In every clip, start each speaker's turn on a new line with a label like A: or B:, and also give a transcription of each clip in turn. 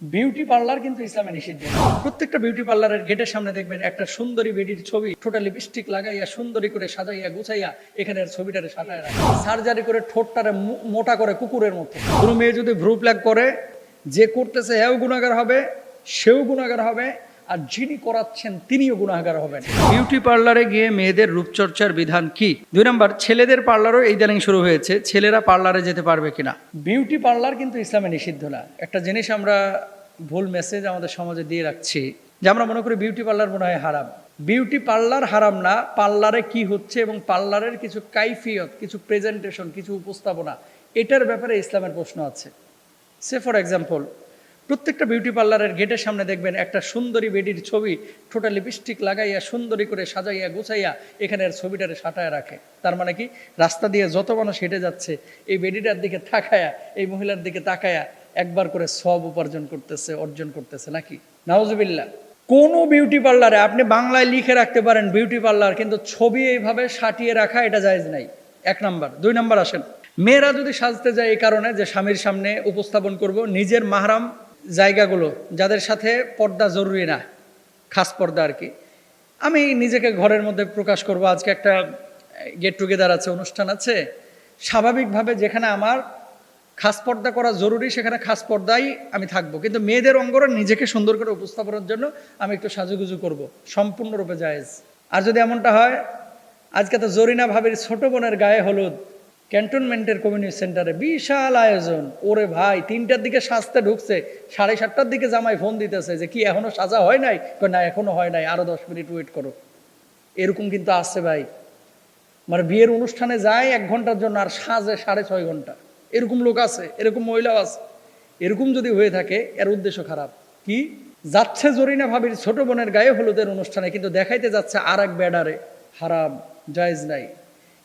A: Beauty parlour কিন্তু ইসলামে নিষিদ্ধ। প্রত্যেকটা বিউটি পার্লারের গেটের সামনে দেখবেন একটা সুন্দরী বেডির ছবি, ঠোঁটা লিপস্টিক লাগাইয়া সুন্দরী করে সাজাইয়া গুছাইয়া এখানে ছবিটারে সাজায় রাখে। সার্জারি করে ঠোঁটটারে মোটা করে কুকুরের মতো। কোনো মেয়ে যদি ভ্রু প্ল্যাগ করে, যে করতেছে হেও গুণাগার হবে, সেও গুণাগার হবে আর যিনি করাচ্ছেন তিনিও গুণাগার হবেন। বিউটি পার্লারে গিয়ে মেয়েদের রূপচর্চার বিধান কি? দুই নম্বর ছেলেদের পার্লারও এই ইদানিং শুরু হয়েছে ছেলেরা পার্লারে যেতে পারবে কিনা? বিউটি পার্লার কিন্তু ইসলামে নিষিদ্ধ না। একটা জিনিস আমরা ভুল মেসেজ আমাদের সমাজে দিয়ে রাখছি যে আমরা মনে করি বিউটি পার্লার মনে হয় হারাম। বিউটি পার্লার হারাম না পার্লারে কি হচ্ছে এবং পার্লারের কিছু কাইফিয়ত কিছু প্রেজেন্টেশন কিছু উপস্থাপনা এটার ব্যাপারে ইসলামের প্রশ্ন আছে। সে ফর এক্সাম্পল প্রত্যেকটা বিউটি পার্লারের গেটের সামনে দেখবেন একটা সুন্দরী বেডির ছবি টোটাল লিপস্টিক লাগাইয়া, সুন্দরী করে সাজাইয়া, গুছাইয়া এখানে ছবিটারে সাটায় রাখে। তার মানে কি? রাস্তা দিয়ে যত মানুষ হেঁটে যাচ্ছে, এই বেডিটার দিকে তাকায়া, এই মহিলার দিকে তাকায়া একবার করে সব উপার্জন করতেছে, অর্জন করতেছে নাকি? নাউজুবিল্লাহ। কোনো বিউটি পার্লারে আপনি বাংলায় লিখে রাখতে পারেন বিউটি পার্লার কিন্তু ছবি এইভাবে সাটিয়ে রাখা এটা জায়েজ নাই। এক নাম্বার। দুই নাম্বার আসেন। মেয়েরা যদি সাজতে যায় এই কারণে যে স্বামীর সামনে উপস্থাপন করব, নিজের মাহরাম জায়গাগুলো যাদের সাথে পর্দা জরুরি না, খাস পর্দা আর কি। আমি নিজেকে ঘরের মধ্যে প্রকাশ করব। আজকে একটা গেট টুগেদার আছে, অনুষ্ঠান আছে। স্বাভাবিকভাবে যেখানে আমার খাস পর্দা করা জরুরি, সেখানে খাস পর্দাই আমি থাকব। কিন্তু মেয়েদের অঙ্গরা নিজেকে সুন্দর করে উপস্থাপনের জন্য আমি একটু সাজুগুজু করব। সম্পূর্ণরূপে জায়েজ। আর যদি এমনটা হয়, আজকে তো জরিনা ভাবির ছোট বোনের গায়ে হলুদ। ক্যান্টনমেন্টের কমিউনিটি সেন্টারে বিশাল আয়োজন। ওরে ভাই, তিনটার দিকে সাজতে ঢুকছে, সাড়ে সাতটার দিকে জামাই ফোন দিতেছে যে, কি, এখনও সাজা হয় নাই? না, এখনও হয় নাই, আরও দশ মিনিট ওয়েট করো। এরকম কিন্তু আসছে ভাই। মানে বিয়ের অনুষ্ঠানে যায় এক ঘণ্টার জন্য, আর সাজে সাড়ে ছয় ঘণ্টা। এরকম লোক আছে, এরকম মহিলাও আছে। এরকম যদি হয়ে থাকে, এর উদ্দেশ্য খারাপ। কি? যাচ্ছে জরিনা ভাবির ছোট বোনের গায়ে হলুদের অনুষ্ঠানে, কিন্তু দেখাইতে যাচ্ছে আর এক ব্যাডারে হারাম, জায়েজ নাই।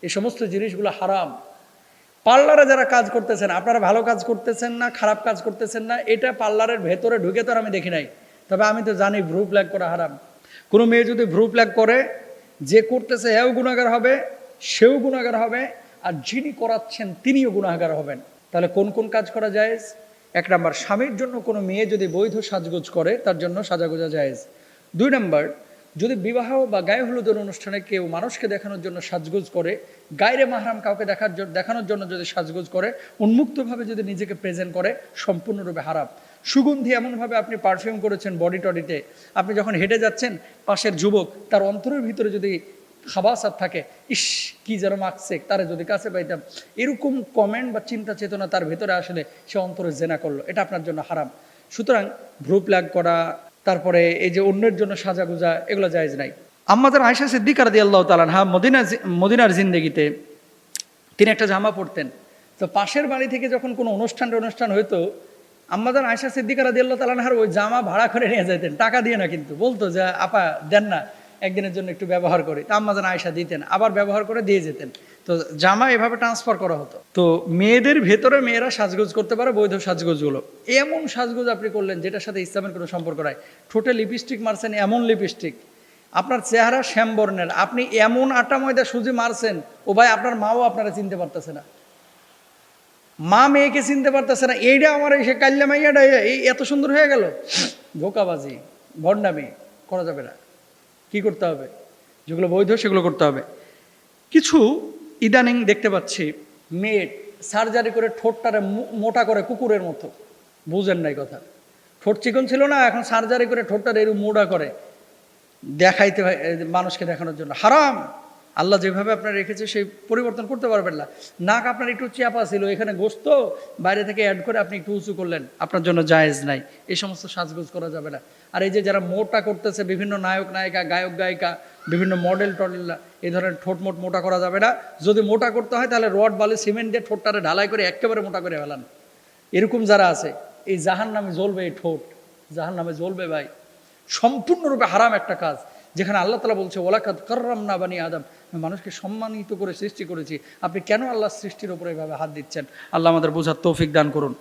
A: এই সমস্ত জিনিসগুলো হারাম। পার্লারে যারা কাজ করতেছেন, আপনারা ভালো কাজ করতেছেন না, খারাপ কাজ করতেছেন না, এটা পার্লারের ভেতরে ঢুকে তো আমি দেখি নাই। তবে আমি তো জানি ভ্রু প্ল্যাগ করা হারাম। কোনো মেয়ে যদি ভ্রু প্ল্যাগ করে, যে করতেছে হেও গুণাগার হবে, সেও গুণাগার হবে, আর যিনি করাচ্ছেন তিনিও গুণাগার হবেন। তাহলে কোন কোন কাজ করা যায় এক নাম্বার, স্বামীর জন্য কোনো মেয়ে যদি বৈধ সাজগোজ করে, তার জন্য সাজাগোজা জায়েজ। দুই নাম্বার যদি বিবাহ বা গায়ে হলুদের অনুষ্ঠানে কেউ মানুষকে দেখানোর জন্য সাজগোজ করে গায়ে মাহরাম কাউকে দেখার জন্য দেখানোর জন্য যদি সাজগোজ করে, উন্মুক্তভাবে যদি নিজেকে প্রেজেন্ট করে, সম্পূর্ণরূপে হারাম সুগন্ধি এমনভাবে আপনি পারফিউম করেছেন বডি টডিতে, আপনি যখন হেঁটে যাচ্ছেন, পাশের যুবক, তার অন্তরের ভিতরে যদি খাবাসাত থাকে, ইস, কি যেন মাখছে, তারা যদি কাছে পাইতাম, এরকম কমেন্ট বা চিন্তা চেতনা তার ভেতরে আসলে সে অন্তরে জেনা করল। এটা আপনার জন্য হারাম। সুতরাং ভ্রু প্লাগ করা তারপরে এই যে অন্যের জন্য সাজা সাজাগুজা, এগুলো জায়েজ নাই। আমাদের আয়সা সিদ্দিকার দিয়ে আল্লাহ তালান মদিনা মদিনার জিন্দগিতে তিনি একটা জামা পরতেন। তো পাশের বাড়ি থেকে যখন কোনো অনুষ্ঠান অনুষ্ঠান হইতো আমাদের আয়সা সিদ্দিকার দিয়ে আল্লাহ তালানহার ওই জামা ভাড়া করে নিয়ে যেতেন টাকা দিয়ে না কিন্তু। বলতো যে, আপা, দেন না। একদিনের জন্য একটু ব্যবহার করি। তা আম্মাজান আয়সা দিতেন, আবার ব্যবহার করে দিয়ে যেতেন। তো জামা এভাবে ট্রান্সফার করা হতো। তো মেয়েদের ভেতরে মেয়েরা সাজগোজ করতে পারে, বৈধ সাজগোজগুলো। এমন সাজগোজ আপনি করলেন যেটার সাথে ইসলামের কোনো সম্পর্ক নাই। ঠোঁটে লিপস্টিক মারছেন, এমন লিপস্টিক আপনার চেহারা শ্যামবর্ণের আপনি এমন আটা ময়দা সুজি মারছেন, ও ভাই আপনার মাও আপনারা চিনতে পারতেছে না। মা মেয়েকে চিনতে পারতেছে না। এইটা আমার এসে কাল্লা মাইয়াটা, এই এত সুন্দর হয়ে গেল। ধোকাবাজি, ভণ্ডামি, করা যাবে না। কি করতে হবে? যেগুলো বৈধ, সেগুলো করতে হবে। কিছু ইদানিং দেখতে পাচ্ছি মেয়ে সার্জারি করে ঠোঁটটারে মোটা করে কুকুরের মতো। বুঝেন নাই কথা। ঠোঁট চিকন ছিল না, এখন সার্জারি করে ঠোঁটটারে এরকম মোটা করে দেখাইতে মানুষকে দেখানোর জন্য। হারাম! আল্লাহ যেভাবে আপনার রেখেছে, সেই পরিবর্তন করতে পারবেন না। নাক আপনার একটু চাপা ছিল, এখানে গোস্ত, বাইরে থেকে অ্যাড করে আপনি একটু উঁচু করলেন, আপনার জন্য জায়েজ নাই। এই সমস্ত সাজগোজ করা যাবে না। আর এই যে যারা মোটা করতেছে, বিভিন্ন নায়ক, নায়িকা, গায়ক, গায়িকা, বিভিন্ন মডেল টডেল এই ধরনের ঠোঁট মোট মোটা করা যাবে না। যদি মোটা করতে হয়, তাহলে রড, বালি সিমেন্ট দিয়ে ঠোঁটটারে ঢালাই করে একেবারে মোটা করে ফেলান। এরকম যারা আছে, এই জাহান নামে জ্বলবে এই ঠোঁট। জাহান নামে জ্বলবে ভাই। সম্পূর্ণরূপে হারাম একটা কাজ। যেখানে আল্লাহ তালা বলছে ওলাকাত কররাম না বানি আদম। মানুষকে সম্মানিত করে সৃষ্টি করেছি। আপনি কেন আল্লাহ সৃষ্টির ওপরে এভাবে হাত দিচ্ছেন? আল্লাহ আমাদের বোঝার তৌফিক দান করুন।